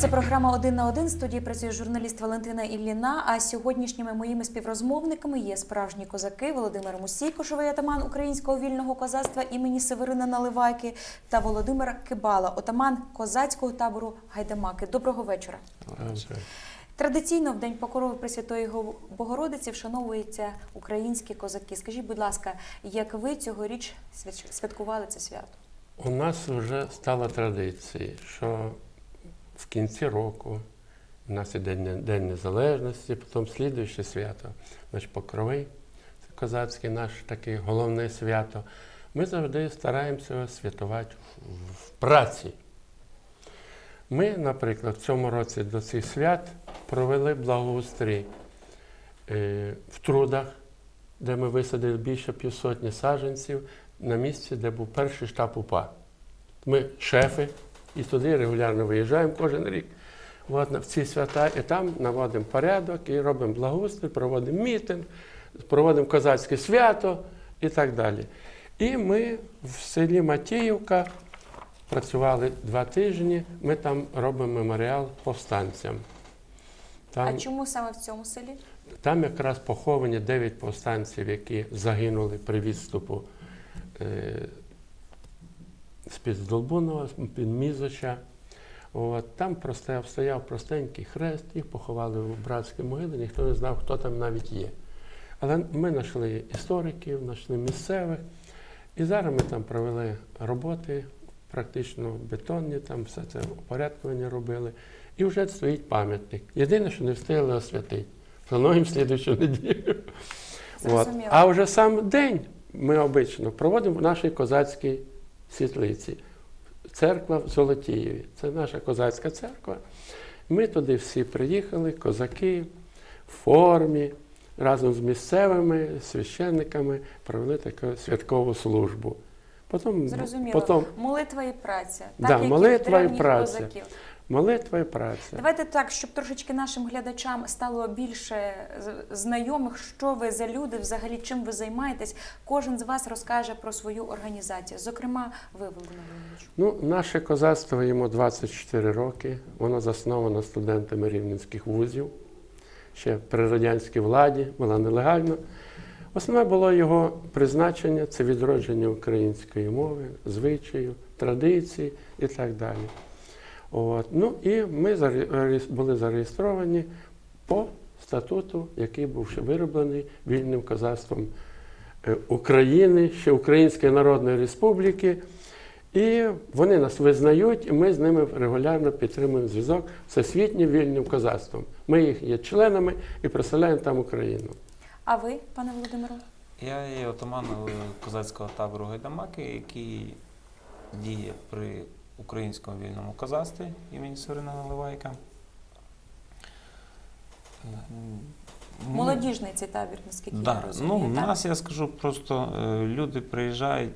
Це програма один на один. В студії працює журналіст Валентина Ілліна. А сьогоднішніми моїми співрозмовниками є справжні козаки Володимир Мусій, кошовий атаман українського вільного козацтва імені Северина Наливайки та Володимир Кибала, отаман козацького табору Гайдамаки. Доброго вечора. Традиційно в День Покрови Пресвятої Го- Богородиці вшановуються українські козаки. Скажіть, будь ласка, як ви цьогоріч святкували це свято? У нас вже стала традиція, що в кінці року у нас іде День- Незалежності, потім слідуюче свято, значить Покровий, це козацьке наше таке головне свято. Ми завжди стараємося його святкувати в- праці. Ми, наприклад, в цьому році до цих свят провели благоустрій е, в трудах, де ми висадили більше півсотні саджанців на місці, де був перший штаб УПА. Ми шефи і туди регулярно виїжджаємо кожен рік. От, в ці свята і там наводимо порядок і робимо благоустрій, проводимо мітинг, проводимо козацьке свято і так далі. І ми в селі Матіївка працювали два тижні. Ми там робимо меморіал повстанцям. Там, А чому саме в цьому селі? там якраз поховані 9 повстанців, які загинули при відступу е, з-під Здолбунова, з-під Мізоча. От, там простояв, стояв простенький хрест, їх поховали в братській могилі, ніхто не знав, хто там навіть є. Але ми знайшли істориків, знайшли місцевих, і зараз ми там провели роботи, практично бетонні, там все це упорядкування робили. І вже стоїть пам'ятник. Єдине, що не встигли освятити. Плануємо слідуючу неділю. От. А вже сам день ми обично проводимо в нашій козацькій світлиці. Церква в Золотієві. Це наша козацька церква. Ми туди всі приїхали, козаки в формі, разом з місцевими священниками провели таку святкову службу. Потім, Зрозуміло. потім Молитва і праця. Да, як молитва і і праця. козаків. Молитва і праця. Давайте так, щоб трошечки нашим глядачам стало більше знайомих, що ви за люди, взагалі чим ви займаєтесь. Кожен з вас розкаже про свою організацію. Зокрема, ви, Володимир Леонідович. Ну, наше козацтво йому 24 роки. Воно засновано студентами рівненських вузів. Ще при радянській владі, була нелегально. Основне було його призначення це відродження української мови, звичаю, традицій і так далі. От. Ну і ми були зареєстровані по статуту, який був ще вироблений вільним козацтвом е, України, ще Української Народної Республіки. І вони нас визнають, і ми з ними регулярно підтримуємо зв'язок з всесвітнім вільним козацтвом. Ми їх є членами і представляємо там Україну. А ви, пане Володимире? Я є отаман козацького табору Гайдамаки, який діє при українському вільному козацтві імені Сорина Наливайка. Е, Молодіжний цей табір, наскільки я розумію. Ну, у нас, я скажу, просто е, люди приїжджають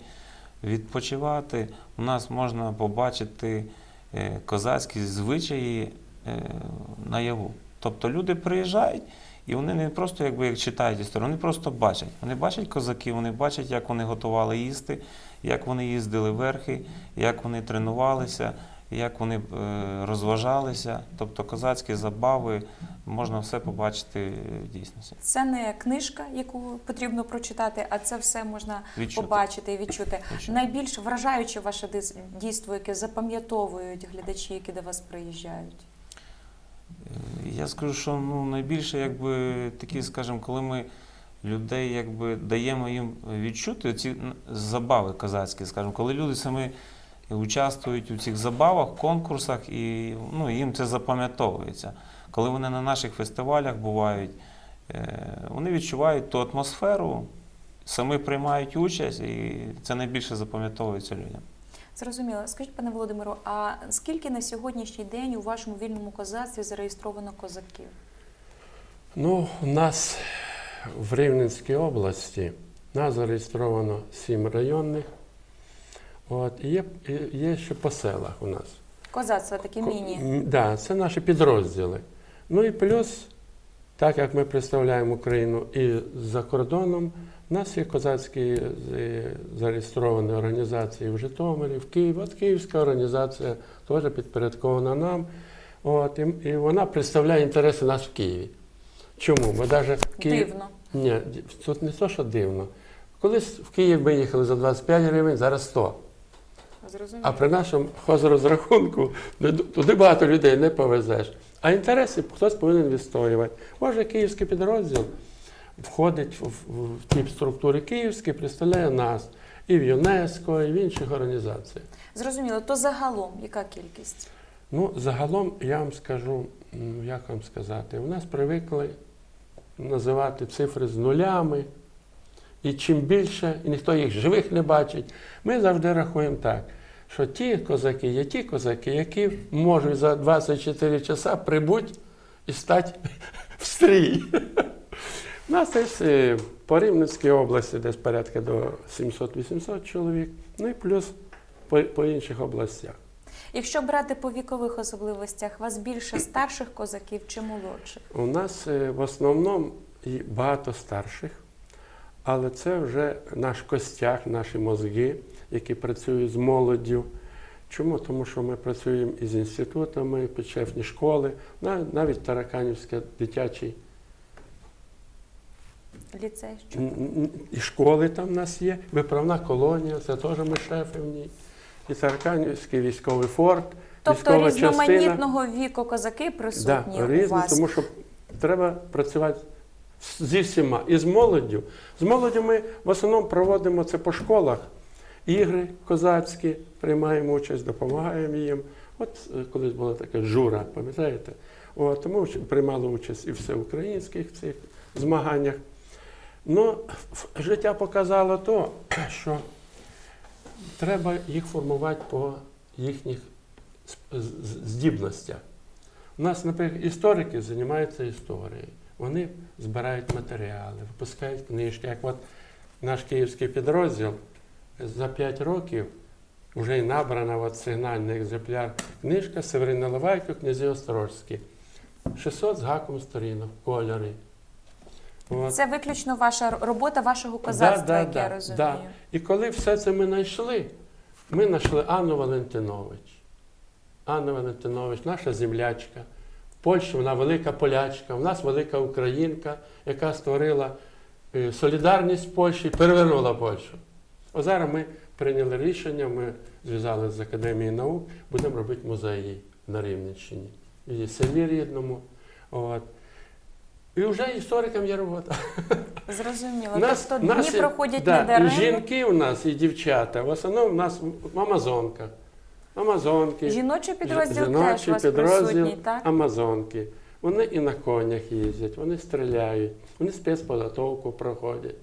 відпочивати. У нас можна побачити е, козацькі звичаї наяву. Тобто люди приїжджають і вони не просто якби як читають історію, вони просто бачать. Вони бачать козаків, вони бачать, як вони готували їсти, як вони їздили верхи, як вони тренувалися, як вони е, розважалися. Тобто козацькі забави можна все побачити в дійсності. Це не книжка, яку потрібно прочитати, а це все можна Відчути. побачити і відчути. Відчути. Найбільш вражаюче ваше дійство, яке запам'ятовують глядачі, які до вас приїжджають. Е, Я скажу, що ну, найбільше, якби такі, скажімо, коли ми людей якби даємо їм відчути ці забави козацькі, скажімо, коли люди самі участвують у цих забавах, конкурсах, і ну, їм це запам'ятовується. Коли вони на наших фестивалях бувають, е, вони відчувають ту атмосферу, самі приймають участь, і це найбільше запам'ятовується людям. Зрозуміло. Скажіть, пане Володимиру, а скільки на сьогоднішній день у вашому вільному козацтві зареєстровано козаків? Ну, у нас в Рівненській області нас зареєстровано сім районних. От, і є, є ще по селах у нас. Козацтво такі міні. Так, да, це наші підрозділи. Ну і плюс, так як ми представляємо Україну і за кордоном, у нас є козацькі е, зареєстровані організації в Житомирі, в Києві. От Київська організація теж підпорядкована нам. От, і, і вона представляє інтереси нас в Києві. Чому? Бо навіть в. Дивно. Ні, тут не то, що дивно. Колись в Київ ми їхали за 25 гривень, зараз 100. Зрозуміло. А при нашому хозрозрахунку туди багато людей не повезеш. А інтереси хтось повинен відстоювати. Може, київський підрозділ входить в, в, в ті структури київські, представляє нас і в ЮНЕСКО, і в інших організаціях. Зрозуміло. То загалом яка кількість? Ну, загалом я вам скажу, як вам сказати, у нас привикли називати цифри з нулями. І чим більше, і ніхто їх живих не бачить, ми завжди рахуємо так, що ті козаки є ті козаки, які можуть за 24 часа прибути і стати в стрій. У нас десь е, по Рівненській області десь порядка до 700-800 чоловік, ну і плюс по, по інших областях. Якщо брати по вікових особливостях, вас більше старших козаків чи молодших? У нас е, в основному і багато старших, але це вже наш костяк, наші мозги, які працюють з молоддю. Чому? Тому що ми працюємо із інститутами, підшефні школи, навіть Тараканівський дитячий Ліцей? Що? і школи там в нас є, виправна колонія, це теж ми шефи в ній. І Тараканівський військовий форт, Тобто військова частина. різноманітного віку козаки присутні Да, у різні, вас. тому що треба працювати зі всіма. І з молоддю. З молоддю ми в основному проводимо це по школах. Ігри козацькі, приймаємо участь, допомагаємо їм. От е, колись була така жура, пам'ятаєте? Тому приймали участь і в всеукраїнських цих змаганнях. Ну, життя показало то, що треба їх формувати по їхніх здібностях. У нас, наприклад, історики займаються історією. Вони збирають матеріали, випускають книжки. Як от наш київський підрозділ за 5 років вже й набрана от сигнальний екземпляр книжка Северин Наливайко, князі Острожські. 600 з гаком сторінок, кольори. От. Це виключно ваша робота вашого козацтва, Да, да, як да, я розумію. да. І коли все це ми знайшли, ми знайшли Анну Валентинович. Анна Валентинович, наша землячка. В Польщі вона велика полячка, в нас велика українка, яка створила е, солідарність Польщі і перевернула Польщу. Ось зараз ми прийняли рішення, ми зв'язалися з Академією наук, будемо робити музей їй на Рівненщині, її селі рідному. От. І вже історикам є робота. Зрозуміло. Нас- тобто дні проходять да, не даремно. І жінки у нас, і дівчата. В основному в нас амазонка. Амазонки. Жіночий підрозділ теж у вас підрозділ присутній, так? Амазонки. Вони і на конях їздять, вони стріляють, вони спецподготовку проходять.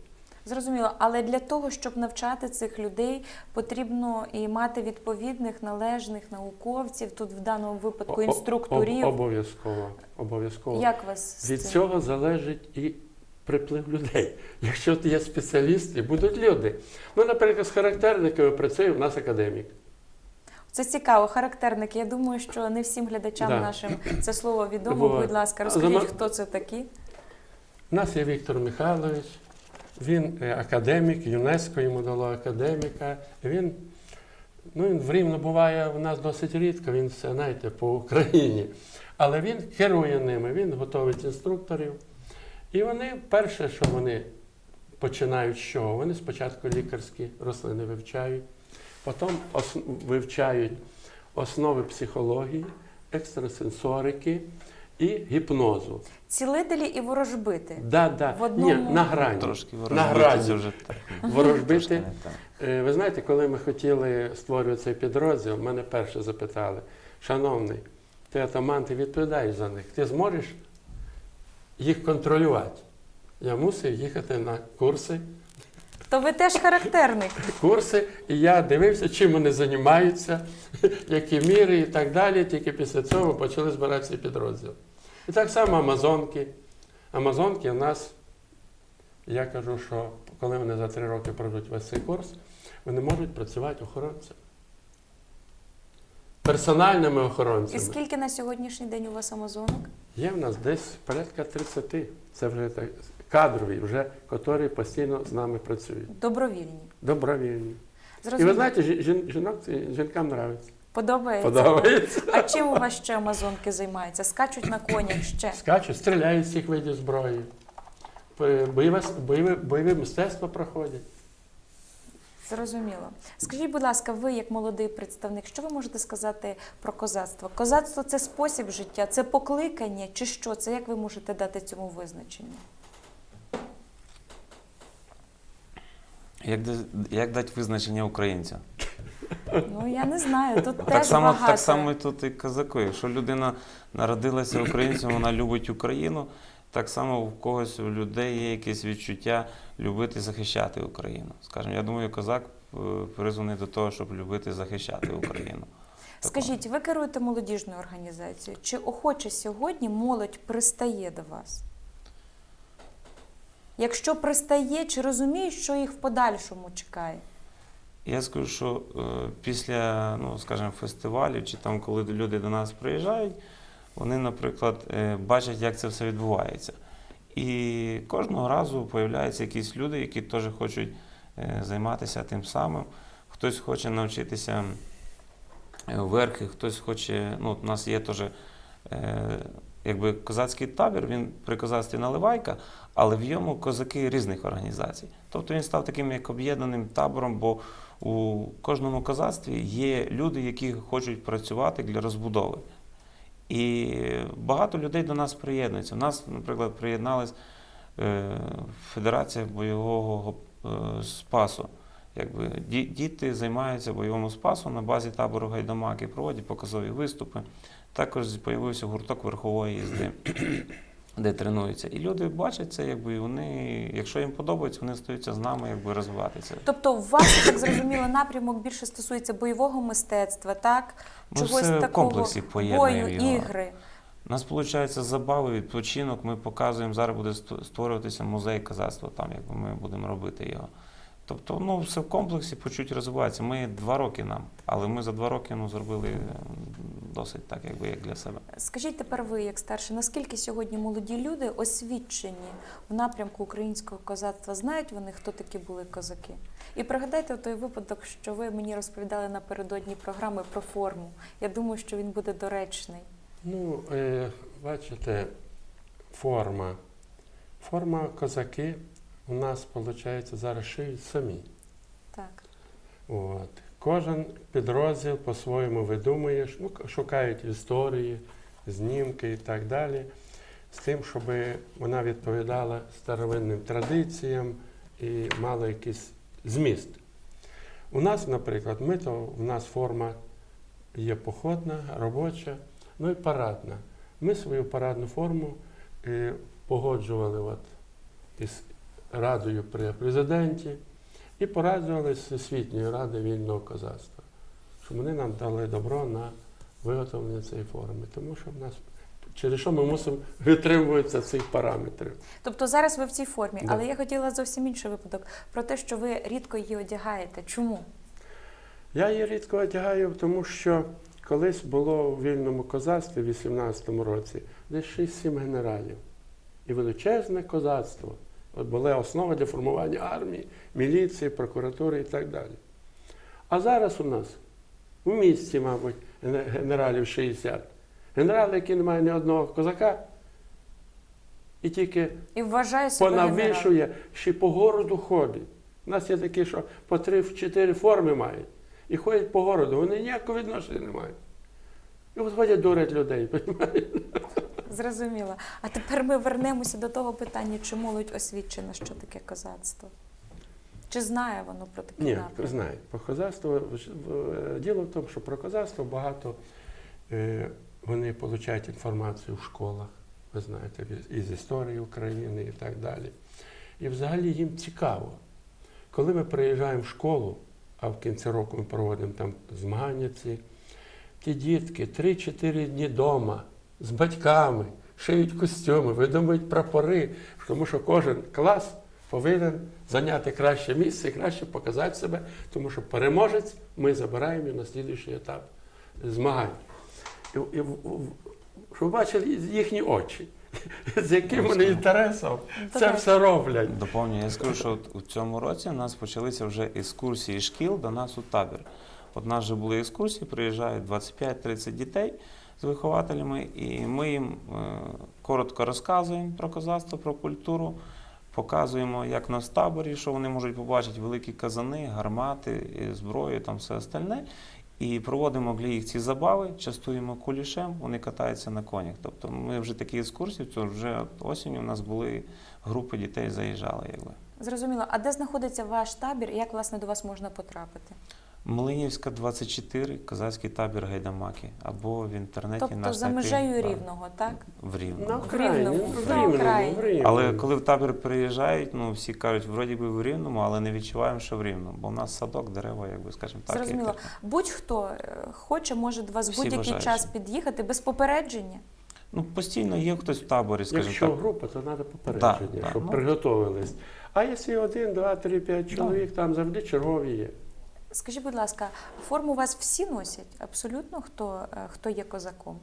Зрозуміло, але для того, щоб навчати цих людей, потрібно і мати відповідних належних науковців, тут в даному випадку інструкторів. Обов'язково. обов'язково. Як вас Від цим? цього залежить і приплив людей. Якщо ти є спеціалісти, будуть люди. Ну, наприклад, з характерниками працює в нас академік. Це цікаво, характерники. Я думаю, що не всім глядачам Да. нашим це слово відомо. Вот. Будь ласка, розкажіть, хто це такі? У нас є Віктор Михайлович, він е, академік, ЮНЕСКО йому дало академіка. Він, ну, він в Рівно буває у нас досить рідко, він все, знаєте, по Україні. Але він керує ними, він готовить інструкторів. І вони, перше, що вони починають з чого? Вони спочатку лікарські рослини вивчають, потім вивчають основи психології, екстрасенсорики і гіпнозу. Цілителі і ворожбити. Да, да. В одному- Ні, на грані. Трошки На ворожбити грані. вже так. Ворожбити. Е, Ви знаєте, коли ми хотіли створювати цей підрозділ, мене перше запитали, шановний, ти атаман, ти відповідаєш за них. Ти зможеш їх контролювати? Я мусив їхати на курси, То ви теж характерник. курси, і я дивився, чим вони займаються, які міри і так далі. Тільки після цього ми почали збирати цей підрозділ. І так само Амазонки. Амазонки у нас, я кажу, що коли вони за три роки пройдуть весь цей курс, вони можуть працювати охоронцями. Персональними охоронцями. І скільки на сьогоднішній день у вас амазонок? Є в нас десь порядка 30. Це вже так, кадрові, вже, які постійно з нами працюють. Добровільні. Добровільні. І ви знаєте, жін- жінок, жінкам нравиться. Подобається? Подобається. А чим у вас ще амазонки займаються? Скачуть на конях ще. Скачуть, стріляють з всіх видів зброї. Бойове, бойове, бойове мистецтво проходять. Зрозуміло. Скажіть, будь ласка, ви як молодий представник, що ви можете сказати про козацтво? Козацтво це спосіб життя, це покликання чи що? Це як ви можете дати цьому визначення? Як, як дати визначення українця? Ну я не знаю. Тут Так теж само, багато. так само і тут і казаку. Якщо людина народилася українцем, вона любить Україну. Так само в когось у людей є якесь відчуття любити захищати Україну. Скажімо, я думаю, козак е, призваний до того, щоб любити захищати Україну. Скажіть, ви керуєте молодіжною організацією? Чи охоче сьогодні молодь пристає до вас? Якщо пристає, чи розуміють, що їх в подальшому чекає? Я скажу, що е, після, ну, скажімо, фестивалів, чи там, коли люди до нас приїжджають, вони, наприклад, е, бачать, як це все відбувається. І кожного разу з'являються якісь люди, які теж хочуть е, займатися тим самим. Хтось хоче навчитися верхи, хтось хоче. Ну, у нас є теж якби козацький табір, він при козацтві наливайка, але в йому козаки різних організацій. Тобто він став таким як об'єднаним табором, бо у кожному козацтві є люди, які хочуть працювати для розбудови. І багато людей до нас приєднуються. У нас, наприклад, приєдналась е, Федерація бойового е, спасу. Якби діти займаються бойовим спасом на базі табору Гайдамаки, проводять показові виступи. Також з'явився гурток верхової їзди, де тренуються. І люди бачать це, якби і вони, якщо їм подобається, вони стаються з нами, якби розвиватися. Тобто, у вас так зрозуміло, напрямок більше стосується бойового мистецтва, так? Ми все такого комплексі бою, його. ігри. У нас виходить забави, відпочинок. Ми показуємо, зараз буде створюватися музей козацтва, там якби ми будемо робити його. Тобто, ну, все в комплексі по чуть розвивається. Ми два роки нам, але ми за два роки ну, зробили досить так, якби як для себе. Скажіть тепер ви, як старший, наскільки сьогодні молоді люди освічені в напрямку українського козацтва? Знають вони, хто такі були козаки? І пригадайте той випадок, що ви мені розповідали напередодні програми про форму. Я думаю, що він буде доречний. Ну, е, бачите, форма. Форма козаки у нас, виходить, зараз шиють самі. Так. От. Кожен підрозділ по-своєму видумує, ну, шукають історії, знімки і так далі, з тим, щоб вона відповідала старовинним традиціям і мала якийсь зміст. У нас, наприклад, ми то у нас форма є походна, робоча, ну і парадна. Ми свою парадну форму е, погоджували от, із радою при президенті. І порадували з Всесвітньої ради вільного козацтва, що вони нам дали добро на виготовлення цієї форми, тому що в нас через що ми мусимо витримуватися цих параметрів. Тобто зараз ви в цій формі, Да. але я хотіла зовсім інший випадок про те, що ви рідко її одягаєте. Чому? Я її рідко одягаю, тому що колись було у вільному козацтві в 18-му році десь 6-7 генералів. І величезне козацтво. От була основа для формування армії, міліції, прокуратури і так далі. А зараз у нас у місті, мабуть, генералів 60. Генерали, які не мають ні одного козака, і тільки І генералом. понавішує, ще по городу ходить. У нас є такі, що по три-чотири форми мають. І ходять по городу, вони ніякого відношення не мають. І от ходять дурять людей. понімаєте? Зрозуміло. А тепер ми вернемося до того питання, чи молодь освічена, що таке козацтво? Чи знає воно про такі Ні, напрямки? знають. Про козацтво діло в тому, що про козацтво багато е, вони отримують інформацію в школах, ви знаєте, із історії України і так далі. І взагалі їм цікаво. Коли ми приїжджаємо в школу, а в кінці року ми проводимо там змагання ці, ті дітки 3-4 дні вдома з батьками, шиють костюми, видумують прапори, тому що кожен клас повинен зайняти краще місце і краще показати себе, тому що переможець ми забираємо на слідуючий етап змагань. І, і, щоб бачили їхні очі, з яким вони інтересом це все роблять. Доповнюю, я скажу, що от у цьому році у нас почалися вже екскурсії шкіл до нас у табір. От нас вже були екскурсії, приїжджають 25-30 дітей з вихователями, і ми їм е, коротко розказуємо про козацтво, про культуру, показуємо, як на таборі, що вони можуть побачити великі казани, гармати, зброю, там все остальне. І проводимо для їх ці забави, частуємо кулішем, вони катаються на конях. Тобто ми вже такі екскурсії, то вже от осінню у нас були групи дітей заїжджали. Якби. Зрозуміло. А де знаходиться ваш табір і як власне до вас можна потрапити? Млинівська 24, козацький табір Гайдамаки. Або в інтернеті Тобто наш за такий, межею да, рівного, так? В Рівному. На В Рівному. в На Рівному, Україні. в Рівному. Але коли в табір приїжджають, ну всі кажуть, вроді би в Рівному, але не відчуваємо, що в Рівному. Бо в нас садок, дерева, якби скажімо так. Зрозуміло. Будь-хто е, хоче, може до вас в Всі будь-який бажаючі. час під'їхати без попередження. Ну постійно є хтось в таборі, скажімо Якщо так. група, то треба попередження, Да, да, щоб ну. приготовились. А якщо один, два, три, п'ять чоловік, там завжди чергові є. Скажіть, будь ласка, форму у вас всі носять? Абсолютно хто, е, хто є козаком?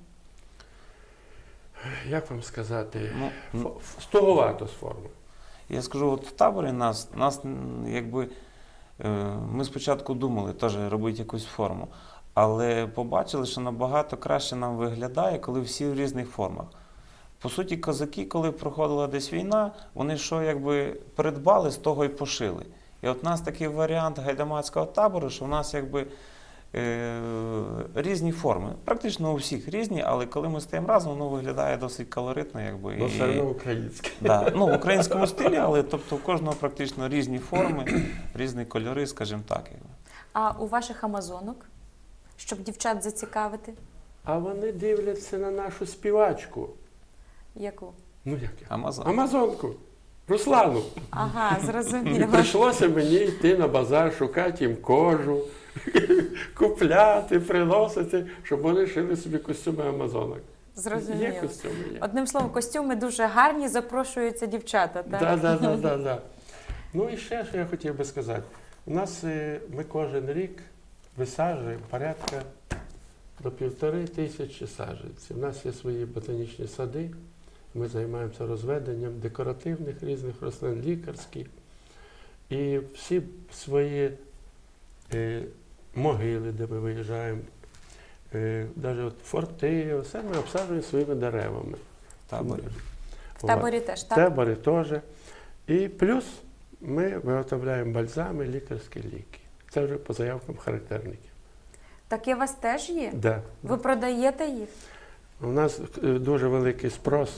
Як вам сказати? Ну, ну, Стуговато з форми. Я скажу, от в таборі нас, нас якби е, ми спочатку думали теж робити якусь форму, але побачили, що набагато краще нам виглядає, коли всі в різних формах. По суті, козаки, коли проходила десь війна, вони що якби придбали, з того і пошили. І от у нас такий варіант гайдамацького табору, що в нас якби е, різні форми. Практично у всіх різні, але коли ми стоїмо разом, воно виглядає досить колоритно. Якби, Ну, все одно українське. Да. Ну, в українському стилі, але тобто у кожного практично різні форми, різні кольори, скажімо так. якби. А у ваших амазонок, щоб дівчат зацікавити, А вони дивляться на нашу співачку. яку? Ну як я? Амазон. Амазонку. Руслану. Ага, І прийшлося мені йти на базар, шукати їм кожу, купляти, приносити, щоб вони шили собі костюми амазонок. Є Зрозуміло. костюми, є. Одним словом, костюми дуже гарні, запрошуються дівчата, так? Да, да, да, да, да. Ну і ще, що я хотів би сказати. У нас е, ми кожен рік висаджуємо порядка до півтори тисячі саджанців. У нас є свої ботанічні сади. Ми займаємося розведенням декоративних різних рослин, лікарських. І всі свої е, могили, де ми виїжджаємо, е, навіть от форти, все ми обсаджуємо своїми деревами. в таборі. В таборі теж, так? Табори теж. І плюс ми виготовляємо бальзами, лікарські ліки. Це вже по заявкам характерників. Таке у вас теж є? Да. Ви продаєте їх? У нас е, дуже великий спрос.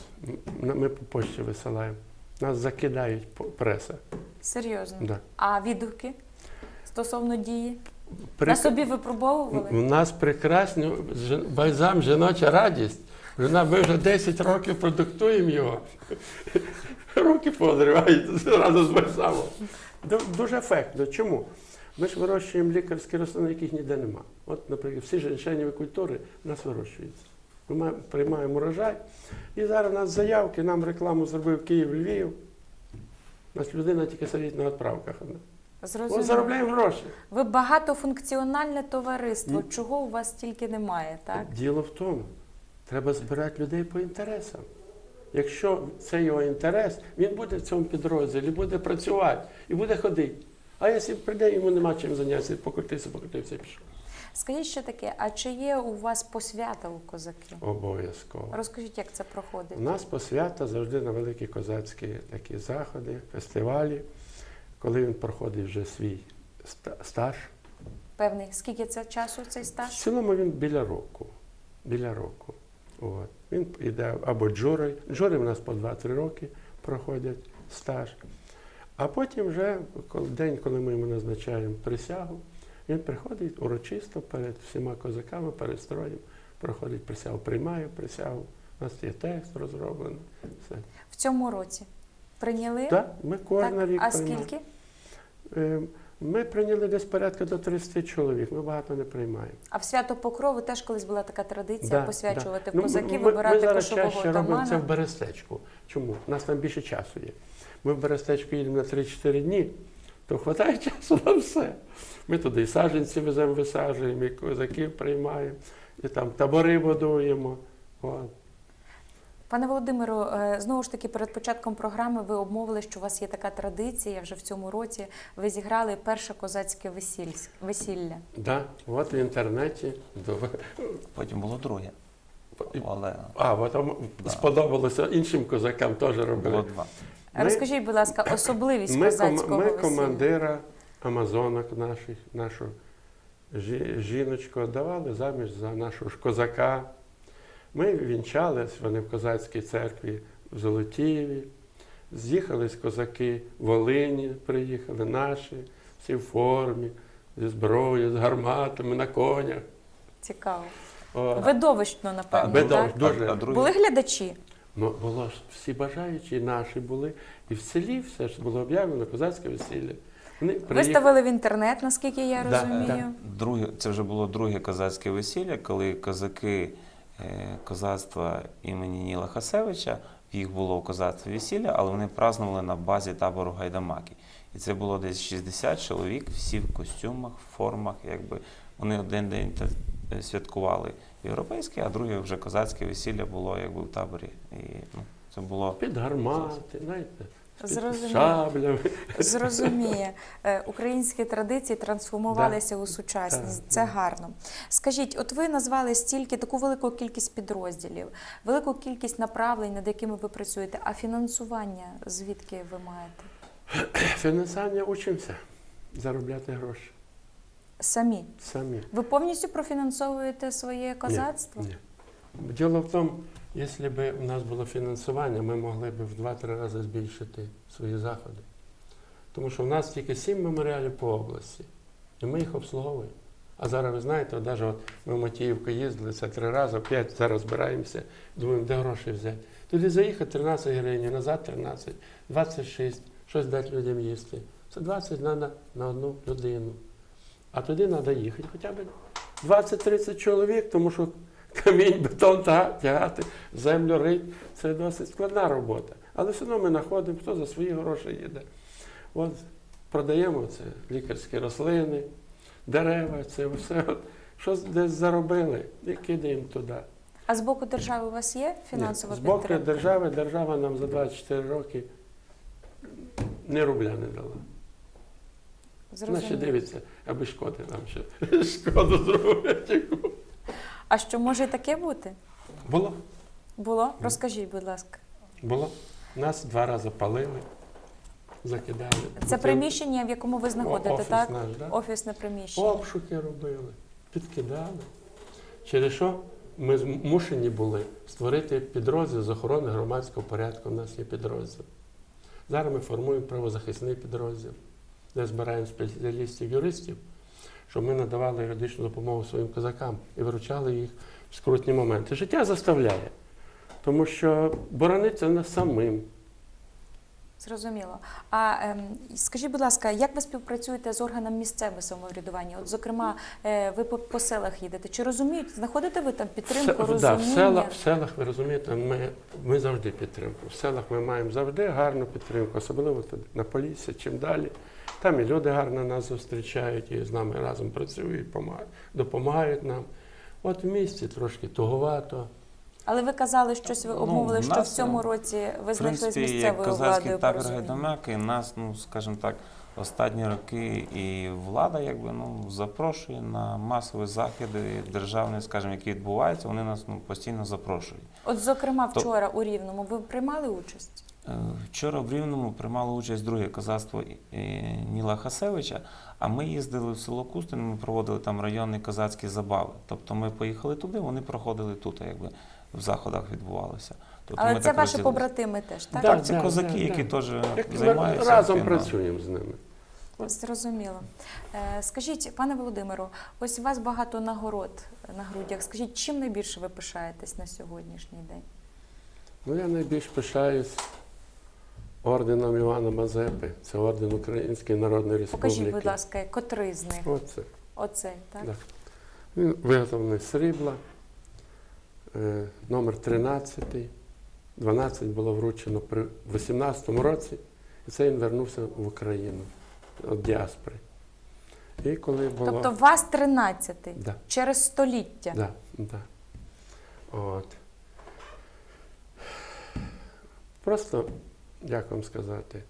Ми по почті висилаємо. Нас закидають преса. Серйозно. Да. А відгуки стосовно дії? При- На собі У нас прекрасні жін- бальзам жіноча радість. Вона, ми вже 10 років продуктуємо його. Руки подривають зразу з бальзамом. Дуже ефектно. Чому? Ми ж вирощуємо лікарські рослини, яких ніде нема. От, наприклад, всі женшенєві культури у нас вирощуються. Ми приймаємо урожай. І зараз у нас заявки, нам рекламу зробив Київ, Львів. У нас людина тільки сидить на відправках. одна. От заробляємо гроші. Ви багатофункціональне товариство. Ні. Чого у вас тільки немає, так? Діло в тому, треба збирати людей по інтересам. Якщо це його інтерес, він буде в цьому підрозділі, буде працювати і буде ходити. А якщо прийде, йому нема чим зайнятися, покрутився, покрутився і пішов. Скажіть ще таке, а чи є у вас посвята у козаків? Обов'язково. Розкажіть, як це проходить? У нас посвята завжди на великі козацькі такі заходи, фестивалі, коли він проходить вже свій стаж. Певний, скільки це часу цей стаж? В цілому він біля року. Біля року. От. Він йде або джури. Джури в нас по 2-3 роки проходять стаж. А потім вже день, коли ми йому назначаємо присягу, він приходить урочисто перед всіма козаками, перед строєм, проходить присягу, приймає присягу. У нас є текст розроблений. Все. В цьому році прийняли? Так, ми кожен Так? рік А приймаємо. скільки? Е, Ми прийняли десь порядка до 30 чоловік, ми багато не приймаємо. А в свято Покрову теж колись була така традиція Да, посвячувати да. Ну, ми, вибирати ми зараз кошового чаще робимо це в. Берестечку. Чому? У нас там більше часу є. Ми в Берестечку їдемо на 3-4 дні, то вистачає часу на все. Ми туди і саджанці веземо, висаджуємо, і козаків приймаємо, і там табори будуємо. От. Пане Володимиру, е, знову ж таки, перед початком програми ви обмовили, що у вас є така традиція вже в цьому році. Ви зіграли перше козацьке весіль- весілля. Да, от в інтернеті. Потім було друге. Але А, там Да. сподобалося іншим козакам теж було два. Ми- Розкажіть, будь ласка, особливість Ми, козацького ми весілля. командира Амазонок наших, нашу жі- жіночку віддавали заміж за нашого ж козака. Ми вінчались, вони в козацькій церкві в Золотієві. З'їхались козаки в Волині, приїхали наші, всі в формі, зі зброєю, з гарматами, на конях. Цікаво. О, Видовищно, напевно, Видовищно. так? Дуже. Були глядачі. Ну, було ж всі бажаючі наші були. І в селі все ж було об'явлено козацьке весілля. Вони. Виставили в інтернет, наскільки я Да, розумію. да. друге, це вже було друге козацьке весілля, коли козаки е, козацтва імені Ніла Хасевича, їх було у козацтві весілля, але вони празднували на базі табору Гайдамаки. І це було десь 60 чоловік, всі в костюмах, в формах. Якби. Вони один день е, святкували європейське, а друге вже козацьке весілля було якби в таборі. І, ну, це було Під гармати, знаєте, з Зрозуміло. шаблями. Зрозуміє. Е, Українські традиції трансформувалися у сучасність. Це да. гарно. Скажіть, от ви назвали стільки таку велику кількість підрозділів, велику кількість направлень, над якими ви працюєте. А фінансування звідки ви маєте? Фінансування учимося заробляти гроші Самі. самі. Ви повністю профінансовуєте своє козацтво? Ні. Діло в тому, якщо б у нас було фінансування, ми могли б в 2-3 рази збільшити свої заходи. Тому що в нас тільки 7 меморіалів по області, і ми їх обслуговуємо. А зараз ви знаєте, навіть от ми в Матіївку їздили це три рази, п'ять зараз збираємося, думаємо, де гроші взяти. Туди заїхати 13 гривень, назад 13, 26, щось дати людям їсти. Це 20 треба на одну людину. А туди треба їхати хоча б 20-30 чоловік, тому що камінь, бетон тягати, землю рить це досить складна робота. Але все одно ми знаходимо, хто за свої гроші їде. От продаємо це лікарські рослини, дерева, це все. От, що десь заробили і кидаємо туди. А з боку держави у вас є фінансова Ні, З боку підтримка? держави, держава нам за 24 роки ні рубля не дала. Зрозуміло. дивіться, аби шкоди нам ще шкоду зробити. А що може і таке бути? Було. Було? Розкажіть, будь ласка. Було. Нас два рази палили, закидали. Це приміщення, в якому ви знаходите, офіс так? наш, да? Офісне приміщення. Обшуки робили, підкидали. Через що ми змушені були створити підрозділ з охорони громадського порядку. У нас є підрозділ. Зараз ми формуємо правозахисний підрозділ, де збираємо спеціалістів, юристів, щоб ми надавали юридичну допомогу своїм козакам і виручали їх в скрутні моменти. Життя заставляє, тому що борониться не самим. Зрозуміло. А ем, скажіть, будь ласка, як ви співпрацюєте з органами місцевого самоврядування? От, зокрема, е, ви по, по селах їдете. Чи розуміють, знаходите ви там підтримку, Все- да, в, селах, в селах, ви розумієте, ми, ми завжди підтримку. В селах ми маємо завжди гарну підтримку, особливо на Полісся, чим далі. Там і люди гарно нас зустрічають і з нами разом працюють, допомагають нам. От в місті трошки туговато. Але ви казали щось, ви Ну, обмовили, в що в цьому е, році ви знайшли з місцевою козацький владою табір порозуміння. Гайдамаки, нас, ну скажімо так, останні роки і влада якби ну запрошує на масові заходи державні, скажімо, які відбуваються. Вони нас ну постійно запрошують. От, зокрема, То- вчора у Рівному ви приймали участь? Е, Вчора в Рівному приймало участь друге козацтво е, Ніла Хасевича, а ми їздили в село Кустин, ми проводили там районні козацькі забави. Тобто ми поїхали туди, вони проходили тут, якби в заходах відбувалося. Тобто Але це ваші побратими теж, так? Так, це Да, козаки, да, які да. теж Як займаються. разом активно. працюємо з ними. Зрозуміло. Е, Скажіть, пане Володимиру, ось у вас багато нагород на грудях. Скажіть, чим найбільше ви пишаєтесь на сьогоднішній день? Ну, я найбільш пишаюсь орденом Івана Мазепи. Це орден Української Народної Республіки. Покажіть, будь ласка, котрий з них? Оце. Оцей, так? Да. Він виготовлений з срібла, е, номер 13. 12 було вручено при 18-му році, і це він вернувся в Україну від діаспори. І коли було. Тобто вас 13-й Да. через століття. Да, да. От. Просто, як вам сказати,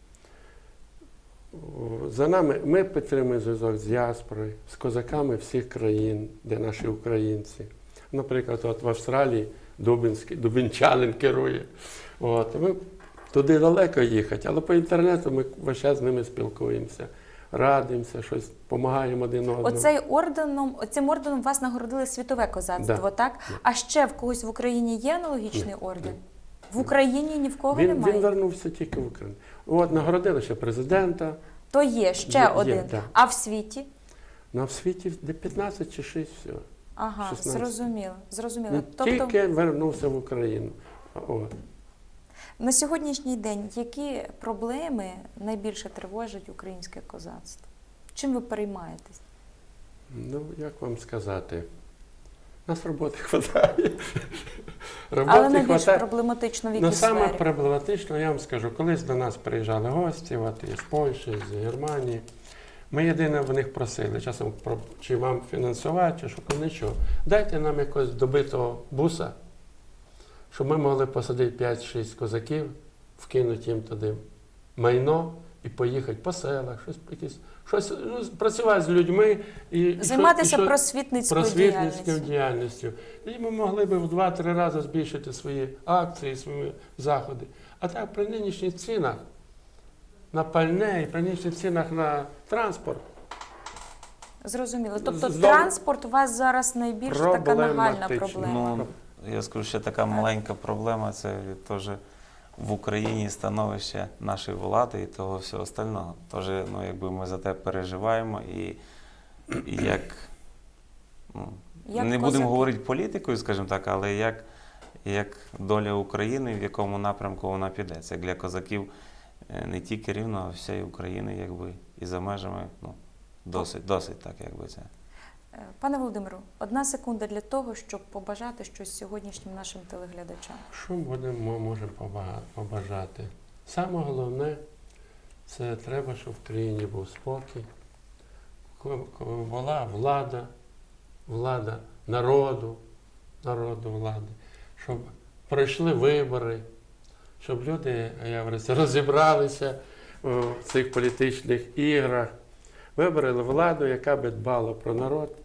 за нами ми підтримуємо зв'язок з діаспорою, з козаками всіх країн, де наші українці. Наприклад, от в Австралії Дубинський, Дубинчанин керує. От, ми туди далеко їхати, але по інтернету ми весь час з ними спілкуємося, радимося, щось допомагаємо один одному. Оцей орденом, оцим орденом вас нагородили світове козацтво, Да. так? Да. А ще в когось в Україні є аналогічний Ні. орден? В Україні ні в кого він, немає. він вернувся тільки в Україну. От нагородили ще президента. То є ще Є- є, один. да. А в світі? На в світі де 15 чи 6 все. Ага, 16. зрозуміло. Зрозуміло. Він Тобто тільки вернувся в Україну. От. на сьогоднішній день які проблеми найбільше тривожать українське козацтво? Чим ви переймаєтесь? Ну, як вам сказати? Нас роботи вистачає. Але найбільш хватає. проблематично в якій Ну, саме сфері? проблематично, я вам скажу, колись до нас приїжджали гості, от із Польщі, з Германії. Ми єдине в них просили, часом про- чи вам фінансувати, чи що нічого. Дайте нам якогось добитого буса, щоб ми могли посадити 5-6 козаків, вкинути їм туди майно і поїхати по селах, щось якісь, щось ну, працювати з людьми і і Займатися і що- просвітницькою просвітницькою діяльністю. діяльністю. І ми могли б в два-три рази збільшити свої акції, свої заходи. А так при нинішніх цінах на пальне і при нинішніх цінах на транспорт Зрозуміло. Тобто Знову- транспорт у вас зараз найбільш така нагальна проблема. Ну, я скажу, ще така маленька проблема це теж в Україні становище нашої влади і того всього остального. Тож, ну, якби ми за те переживаємо і, і як, ну, Як не будемо говорити політикою, скажімо так, але як, як доля України, в якому напрямку вона піде. Це для козаків е, не тільки рівно, а всієї України, якби, і за межами, ну, досить, досить так, якби це. Пане Володимиру, одна секунда для того, щоб побажати щось сьогоднішнім нашим телеглядачам. Що будемо можемо побажати? Саме головне, це треба, щоб в країні був спокій, була влада, влада народу, народу влади, щоб пройшли вибори, щоб люди, я говорю, розібралися в цих політичних іграх, вибрали владу, яка би дбала про народ,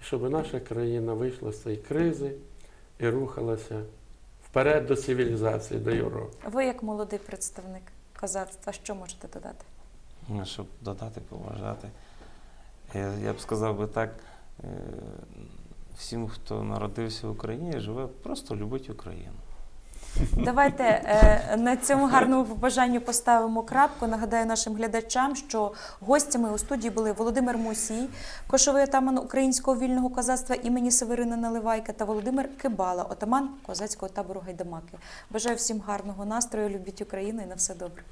щоб наша країна вийшла з цієї кризи і рухалася вперед до цивілізації, до Європи. Ви, як молодий представник козацтва, що можете додати? Ну, щоб додати, побажати. Я, я б сказав би так, е, всім, хто народився в Україні, живе, просто любить Україну. Давайте е, на цьому гарному побажанню поставимо крапку. Нагадаю нашим глядачам, що гостями у студії були Володимир Мусій, кошовий отаман українського вільного козацтва імені Северина Наливайка та Володимир Кибала, отаман козацького табору Гайдамаки. Бажаю всім гарного настрою, любіть Україну і на все добре.